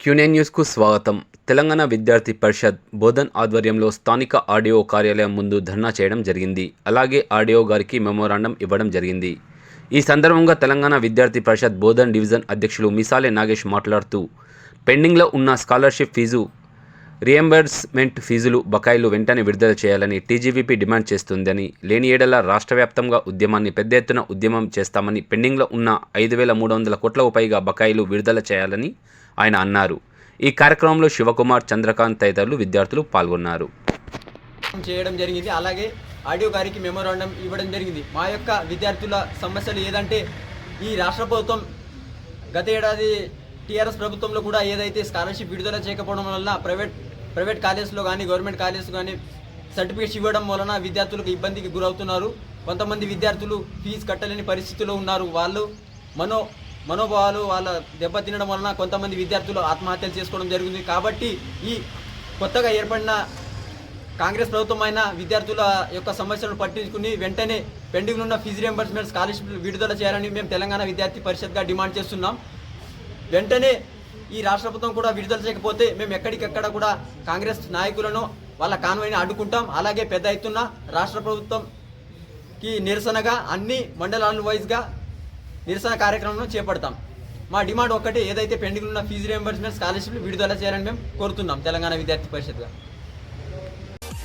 క్యూనే న్యూస్కు స్వాగతం. తెలంగాణ విద్యార్థి పరిషత్ బోధన్ ఆధ్వర్యంలో స్థానిక ఆడియో కార్యాలయం ముందు ధర్నా చేయడం జరిగింది. అలాగే ఆడియో గారికి మెమోరాండం ఇవ్వడం జరిగింది. ఈ సందర్భంగా తెలంగాణ విద్యార్థి పరిషత్ బోధన్ డివిజన్ అధ్యక్షులు మిసాలే నాగేష్ మాట్లాడుతూ పెండింగ్లో ఉన్న స్కాలర్షిప్ ఫీజు రియంబర్స్మెంట్ ఫీజులు బకాయిలు వెంటనే విడుదల చేయాలని టీజీవీపీ డిమాండ్ చేస్తుందని లేని ఏడల రాష్ట్ర వ్యాప్తంగా ఉద్యమాన్ని పెద్ద ఎత్తున ఉద్యమం చేస్తామని పెండింగ్లో ఉన్న ఐదు వేల మూడు వందల కోట్లకు పైగా బకాయిలు విడుదల చేయాలని ఆయన అన్నారు. ఈ కార్యక్రమంలో శివకుమార్ చంద్రకాంత్ తదితరులు విద్యార్థులు పాల్గొన్నారు. చేయడం జరిగింది. అలాగే ఆడియో గారికి మెమోరాండం ఇవ్వడం జరిగింది. మా యొక్క విద్యార్థుల సమస్యలు ఏదంటే ఈ రాష్ట్ర ప్రభుత్వం గత ఏడాది టీఆర్ఎస్ ప్రభుత్వంలో కూడా ఏదైతే స్కాలర్షిప్ విడుదల చేయకపోవడం వల్ల ప్రైవేట్ ప్రైవేట్ కాలేజెస్లో కానీ గవర్నమెంట్ కాలేజెస్ కానీ సర్టిఫికేట్స్ ఇవ్వడం వలన విద్యార్థులకు ఇబ్బందికి గురవుతున్నారు. కొంతమంది విద్యార్థులు ఫీజు కట్టలేని పరిస్థితిలో ఉన్నారు. వాళ్ళు మనో మనోభావాలు వాళ్ళ దెబ్బతినడం వలన కొంతమంది విద్యార్థులు ఆత్మహత్యలు చేసుకోవడం జరిగింది కాబట్టి ఈ కొత్తగా ఏర్పడిన కాంగ్రెస్ ప్రభుత్వం అయిన విద్యార్థుల యొక్క సమస్యలను పట్టించుకుని వెంటనే పెండింగ్ ఉన్న ఫీజు రియంబర్స్మెంట్ స్కాలర్షిప్ విడుదల చేయాలని మేము తెలంగాణ విద్యార్థి పరిషత్గా డిమాండ్ చేస్తున్నాం. వెంటనే ఈ రాష్ట్ర ప్రభుత్వం కూడా విడుదల చేయకపోతే మేము ఎక్కడికెక్కడ కూడా కాంగ్రెస్ నాయకులను వాళ్ళ కాన్వాయ్ని అడ్డుకుంటాం. అలాగే పెద్ద ఎత్తున రాష్ట్ర ప్రభుత్వంకి నిరసనగా అన్ని మండలాల వైజ్గా నిరసన కార్యక్రమం చేపడతాం. మా డిమాండ్ ఒక్కటే ఏదైతే పెండింగ్ ఉన్న ఫీజు రియంబర్స్మెంట్ స్కాలర్షిప్ విడుదల చేయాలని మేము కోరుతున్నాం తెలంగాణ విద్యార్థి పరిషత్గా.